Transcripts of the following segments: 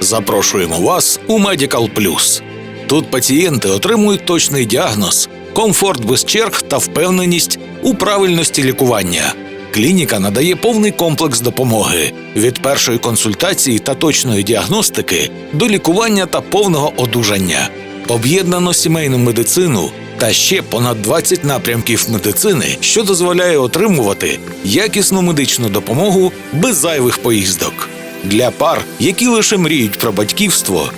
Запрошуємо вас у Medical Plus. Тут пацієнти отримують точний діагноз, комфорт без черг та впевненість у правильності лікування. Клініка надає повний комплекс допомоги від першої консультації та точної діагностики до лікування та повного одужання. Об'єднано сімейну медицину та ще понад 20 напрямків медицини, що дозволяє отримувати якісну медичну допомогу без зайвих поїздок. Для пар, які лише мріють про батьківство,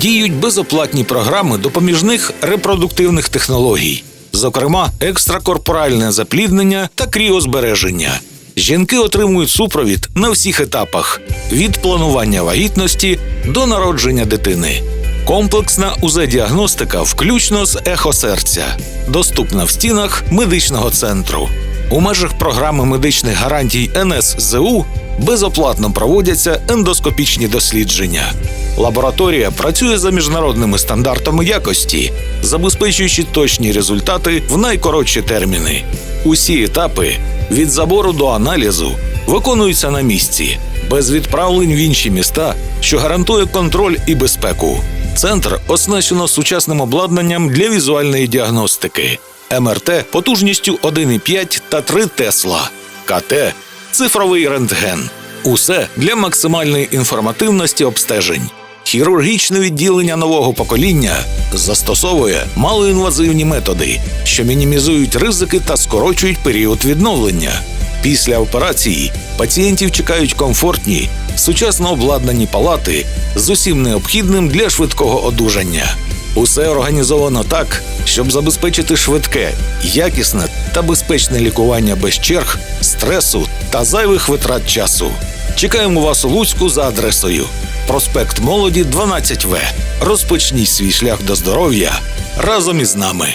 діють безоплатні програми допоміжних репродуктивних технологій, зокрема екстракорпоральне запліднення та кріозбереження. Жінки отримують супровід на всіх етапах від планування вагітності до народження дитини. Комплексна УЗ-діагностика, включно з ехо серця, доступна в стінах медичного центру. У межах програми медичних гарантій НСЗУ безоплатно проводяться ендоскопічні дослідження. Лабораторія працює за міжнародними стандартами якості, забезпечуючи точні результати в найкоротші терміни. Усі етапи від забору до аналізу виконуються на місці, без відправлень в інші міста, що гарантує контроль і безпеку. Центр оснащено сучасним обладнанням для візуальної діагностики. МРТ потужністю 1,5 та 3 Тесла, КТ цифровий рентген. Усе для максимальної інформативності обстежень. Хірургічне відділення нового покоління застосовує малоінвазивні методи, що мінімізують ризики та скорочують період відновлення. Після операції пацієнтів чекають комфортні, сучасно обладнані палати з усім необхідним для швидкого одужання. Усе організовано так, щоб забезпечити швидке, якісне та безпечне лікування без черг, стресу та зайвих витрат часу. Чекаємо вас у Луцьку за адресою. Проспект Молоді 12В. Розпочніть свій шлях до здоров'я разом із нами.